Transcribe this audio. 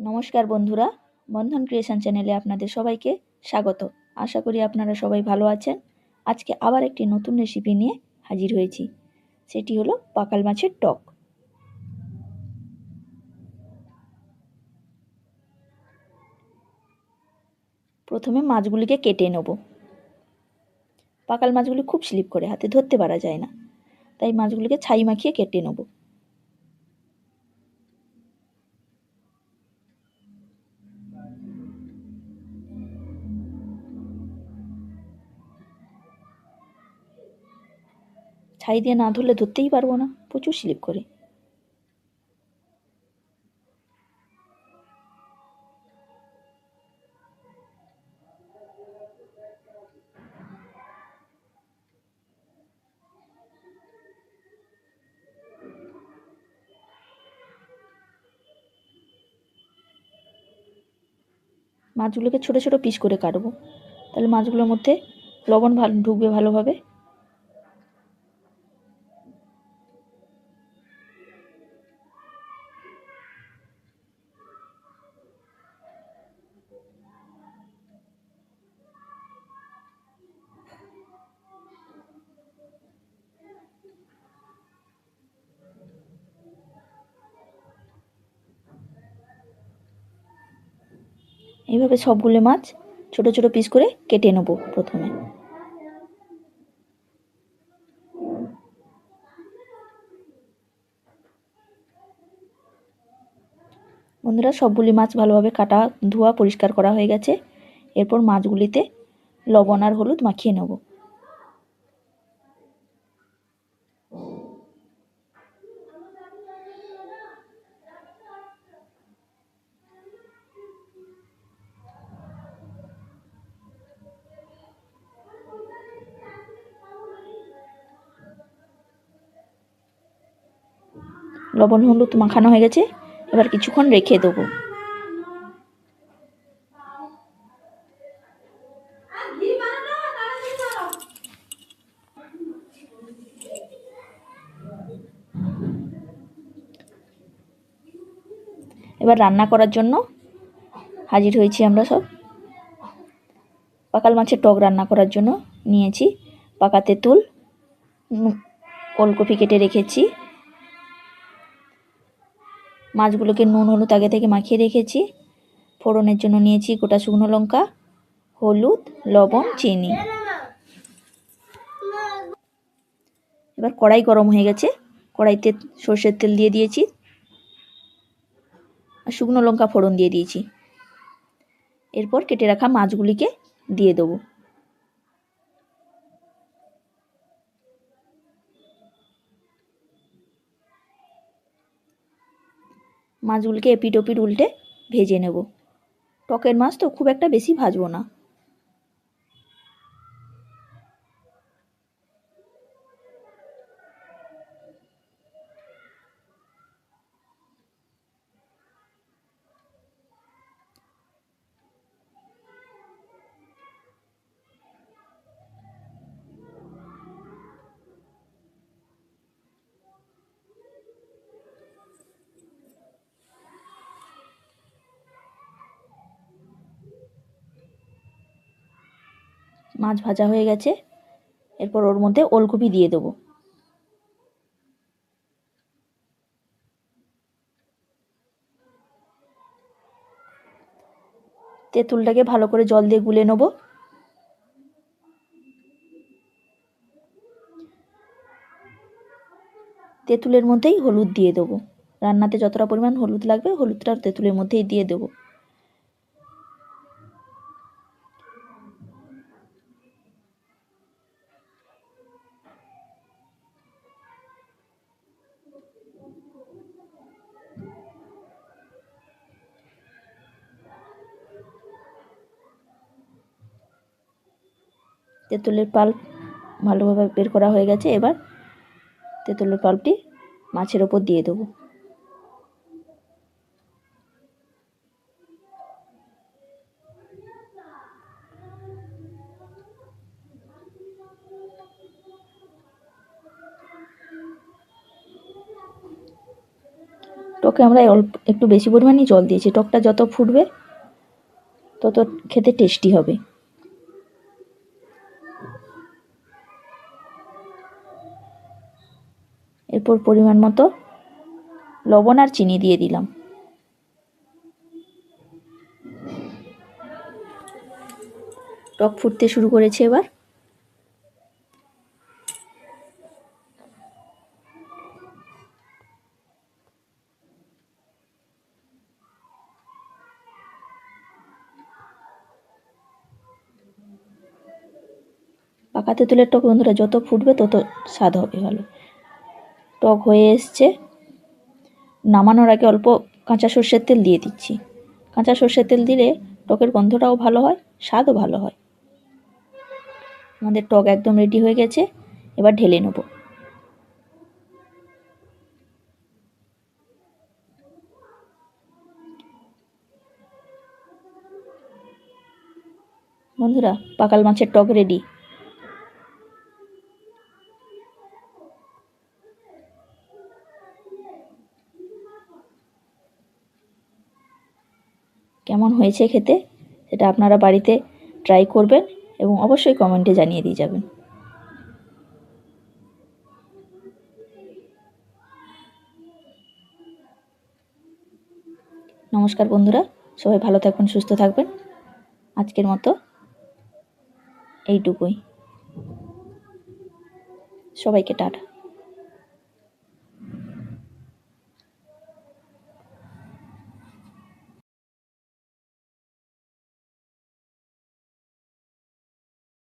নমস্কার বন্ধুরা, বন্ধন ক্রিয়েশন চ্যানেলে আপনাদের সবাইকে স্বাগত। আশা করি আপনারা সবাই ভালো আছেন। আজকে আবার একটি নতুন রেসিপি নিয়ে হাজির হয়েছি। সেটি হলো পাকাল মাছের টক। প্রথমে মাছগুলিকে কেটে নেব। পাকাল মাছগুলি খুব স্লিপ করে হাতে ধরতে পারা যায় না। তাই মাছগুলিকে ছাই মাখিয়ে কেটে নেব। ছাই দিয়ে না ধরলে ধরতেই পারব না। প্রচুর স্লিপ করে। মাছগুলোকে ছোটো ছোটো পিস করে কাটবো। তাহলে মাছগুলোর মধ্যে লবণ ভালো ঢুকবে ভালোভাবে। এইভাবে সবগুলো মাছ ছোট ছোট পিস করে কেটে নেব প্রথমে। বন্ধুরা, সবগুলি মাছ ভালোভাবে কাটা ধোয়া পরিষ্কার করা হয়ে গেছে। এরপর মাছগুলিতে লবণ আর হলুদ মাখিয়ে নেব। লবণ, হলুদ মাখানো হয়ে গেছে, এবার কিছুক্ষণ রেখে দেবো। এবার রান্না করার জন্য হাজির হয়েছি আমরা সব। পাকাল মাছের টক রান্না করার জন্য নিয়েছি। পাকা তেঁতুল ওলকপি কেটে রেখেছি। মাছগুলোকে নুন, হলুদ আগে থেকে মাখিয়ে রেখেছি। ফোড়নের জন্য নিয়েছি গোটা শুকনো লঙ্কা, হলুদ, লবণ, চিনি। এবার কড়াই গরম হয়ে গেছে। কড়াইতে সর্ষের তেল দিয়ে দিয়েছি। আর শুকনো লঙ্কা ফোড়ন দিয়ে দিয়েছি। এরপর কেটে রাখা মাছগুলিকে দিয়ে দেবো। মাছগুলিকে এপিট ওপিট উল্টে ভেজে নেব। টকের মাছ তো খুব একটা বেশি ভাজবো না। মাছ ভাজা হয়ে গেছে। এরপর ওর মধ্যে ওলকপি দিয়ে দেবো। তেঁতুলটাকে ভালো করে জল দিয়ে গুলে নেব। তেঁতুলের মধ্যেই হলুদ দিয়ে দেবো। রান্নাতে যতটা পরিমাণ হলুদ লাগবে, হলুদটা তেঁতুলের মধ্যেই দিয়ে দেবো। তেঁতুলের পাল্প ভালোভাবে বের করা হয়ে গেছে। এবার তেঁতুলের পাল্পটি মাছের ওপর দিয়ে দেবো। টকে আমরা অল্প একটু বেশি পরিমাণেই জল দিয়েছি। টকটা যত ফুটবে, তত খেতে টেস্টি হবে। এরপর পরিমাণ মতো লবণ আর চিনি দিয়ে দিলাম। টক ফুটতে শুরু করেছে এবার। পাকা তেঁতুলের টক, বন্ধুরা, যত ফুটবে তত স্বাদ হবে ভালো। টক হয়ে এসছে। নামানোর আগে অল্প কাঁচা সর্ষের তেল দিয়ে দিচ্ছি। কাঁচা সর্ষের তেল দিলে টকের গন্ধটাও ভালো হয়, স্বাদও ভালো হয়। আমাদের টক একদম রেডি হয়ে গেছে, এবার ঢেলে নেব। বন্ধুরা, পাকাল মাছের টক রেডি কেমন হয়েছে খেতে, সেটা আপনারা বাড়িতে ট্রাই করবেন এবং অবশ্যই কমেন্টে জানিয়ে দিয়ে যাবেন। নমস্কার বন্ধুরা, সবাই ভালো থাকবেন, সুস্থ থাকবেন। আজকের মতো এইটুকুই। সবাইকে টাটা।